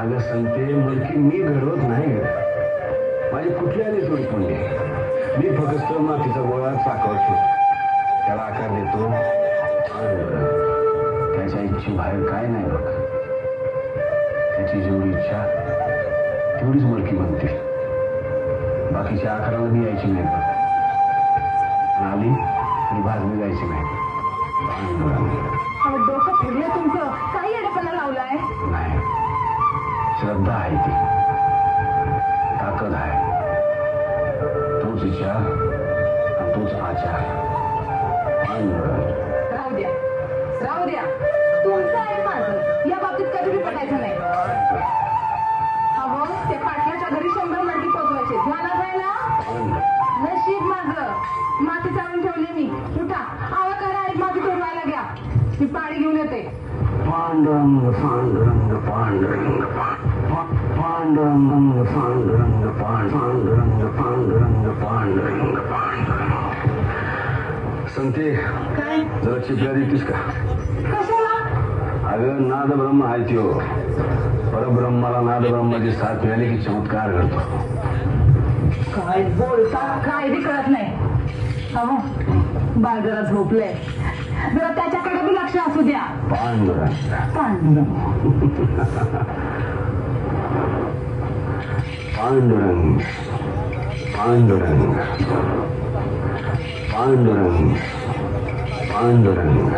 अगं सांगते मलकी मी घडवत नाही ग माझी कुठली आली थोडी पुण्य मी फक्त मातीचा गोळा चाकवतो. त्याला आकार देतो. त्याच्या इच्छे बाहेर काय नाही बघ. त्याची जेवढी इच्छा तेवढीच मलकी बनते. बाकीच्या आकाराला मी यायची नाही आली तरी भाजली जायची नाही. डोकं श्रद्धा आहे ती. ताकद आहे. तोच विचार आणि तोच आचार. पांडुरंग. राहू द्या. राहू द्या. तुमचं आहे माझं. या बाबतीत कधी पटायचं नाही. अहो ते पाटलाच्या घरी शंभर मडकी पोचवायचे ध्यानात आहे ना पांडुरंग. नशीब माझं. माती चालून ठेवली मी. उठा. आवा करा माती तोडवायला घ्या. मी पाणी घेऊन येते. पांडुरंग पांडुरंग पांडुरंग पा- पांडुरंग पांडुरंग पांड- पांडुरंग पांडुरंग पांडुरंग पांडुरंग संते काय? जरा चिपल्या देतीस का? अगं नाद ब्रह्म आहे त्यो. परब्रह्माला नाद ब्रह्माची साथ मिळाली की चमत्कार घडतो काय बोलता? काय बी कळत नाही. अहो बाळ जरा झोपलंय. जरा त्याच्याकडे बी लक्ष असू द्या. पांडुरंग. पांडुरंग. पांडुरंग पांडुरंग पांडुरंग पांडुरंग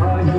Roy.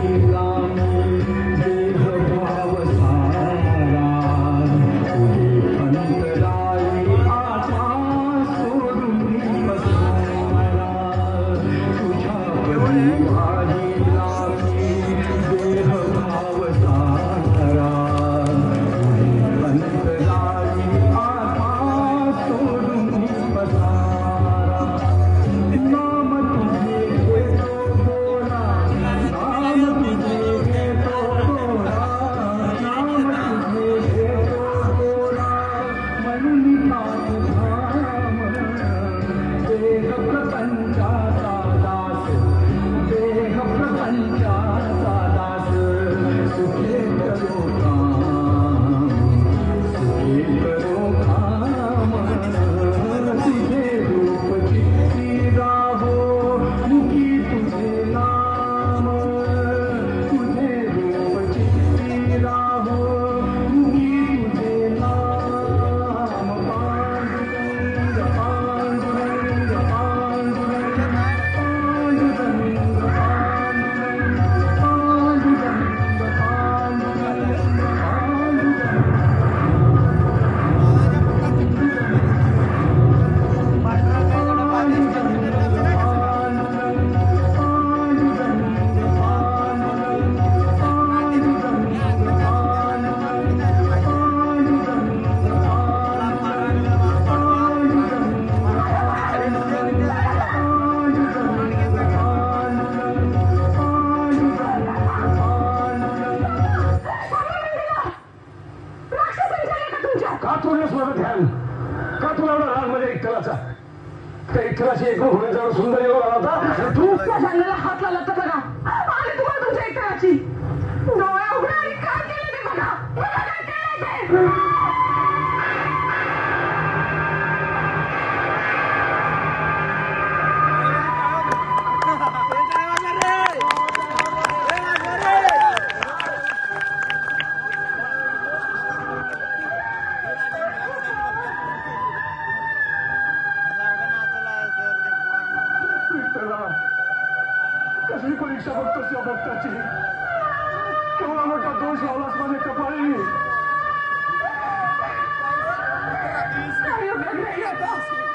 त्या इक्कलाची होण्याचा सुंदर योग आला होता. आणि तू त्या सांगायला हात लावला. কাছেই পরীক্ষা করতেছি অবস্থাচ্ছি কেমন আমার একটা দোষ আলাস মানে একটা পারিনি Thank you.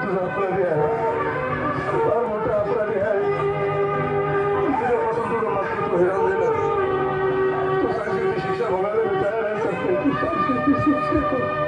第四